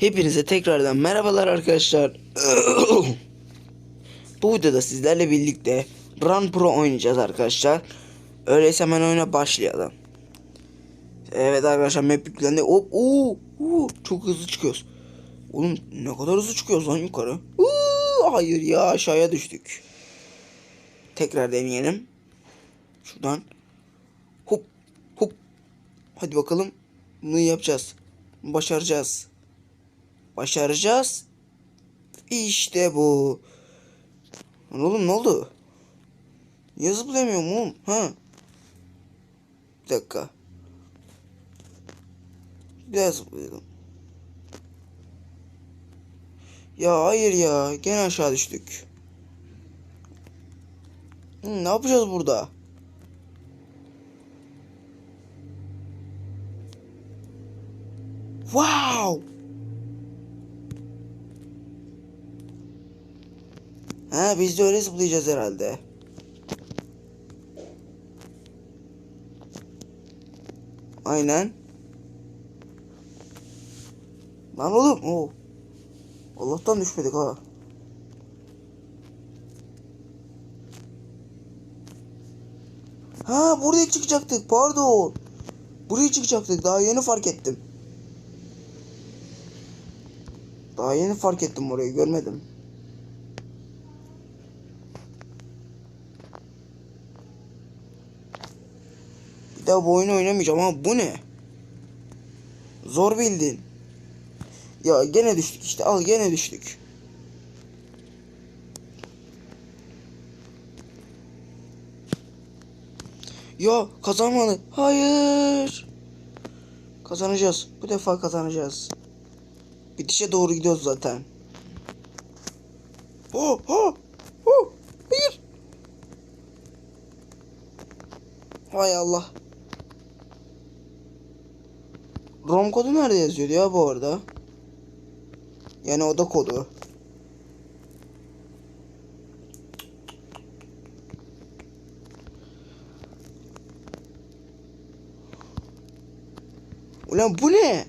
Hepinize tekrardan merhabalar arkadaşlar. Bu videoda sizlerle birlikte Run Pro oynayacağız arkadaşlar. Öyleyse hemen oyuna başlayalım. Evet arkadaşlar map yüklendi. Hop oo, oo, çok hızlı çıkıyoruz. Oğlum ne kadar hızlı çıkıyoruz lan yukarı. Oo, hayır ya aşağıya düştük. Tekrar deneyelim. Şuradan. Hop hop. Hadi bakalım. Bunu yapacağız. Başaracağız. Başaracağız. İşte bu. Oğlum ne oldu? Niye zıplayamıyorum oğlum? Ha? Bir dakika. Bir daha zıplayalım. Ya hayır ya. Gene aşağı düştük. Hı, ne yapacağız burada? Wow! Ha biz de öyle zıplayacağız herhalde. Aynen. Lan oğlum. Oo. Allah'tan düşmedik ha. Ha buraya çıkacaktık pardon. Buraya çıkacaktık daha yeni fark ettim. Daha yeni fark ettim orayı görmedim. Daha bu oyunu oynamayacağım ama bu ne? Zor bildin. Ya gene düştük işte al gene düştük. Ya kazanmadı. Hayır. Kazanacağız. Bu defa kazanacağız. Bitişe doğru gidiyoruz zaten. Oh, oh, oh, hayır. Hay Allah. ROM kodu nerede yazıyordu ya bu arada? Yani oda kodu. Ulan bu ne?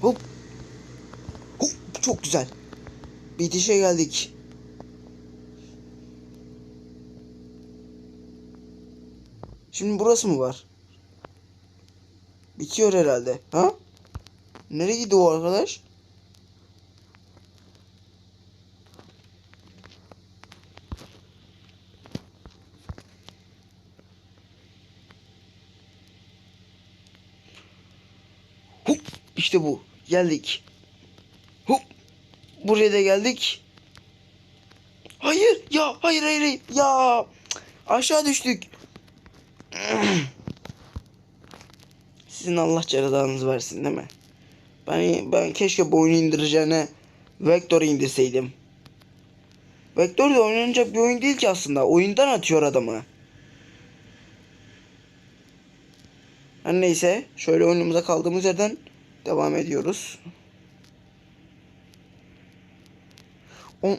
Hop. Hop çok güzel. Bitişe geldik. Şimdi burası mı var? Bitiyor herhalde. Ha? Nereye gidiyor o arkadaş? Hup, işte bu. Geldik. Hup. Buraya da geldik. Hayır ya hayır hayır, hayır. ya aşağı düştük. Sizin Allah cezanızı versin değil mi? Ben ben keşke bu oyunu indireceğine Vector'u indirseydim. Vector da oynanacak bir oyun değil ki aslında. Oyundan atıyor adamı. Her neyse şöyle oyunumuza kaldığımız yerden devam ediyoruz. O,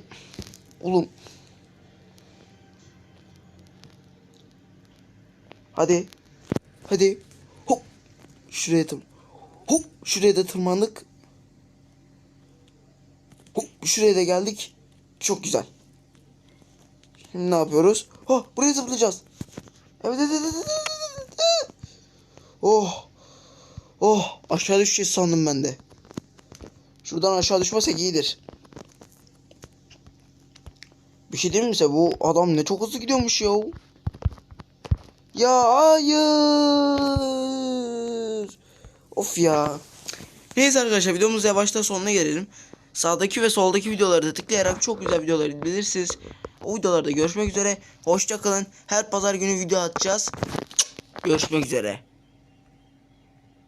oğlum. Hadi. Hadi. Hop. Şuraya tım. Hop. Şuraya da tırmandık. Hop. Şuraya da geldik. Çok güzel. Şimdi ne yapıyoruz? Ha buraya zıplayacağız. Evet. evet, evet, evet. Oh. Oh aşağı düşeceğiz sandım ben de. Şuradan aşağı düşmesek iyidir. Bir şey diyeyim mi size? Bu adam ne çok hızlı gidiyormuş ya. Ya hayır. Of ya. Neyse arkadaşlar videomuz yavaştan sonuna gelelim. Sağdaki ve soldaki videoları da tıklayarak çok güzel videolar izleyebilirsiniz. O videolarda görüşmek üzere. Hoşça kalın. Her pazar günü video atacağız. Görüşmek üzere.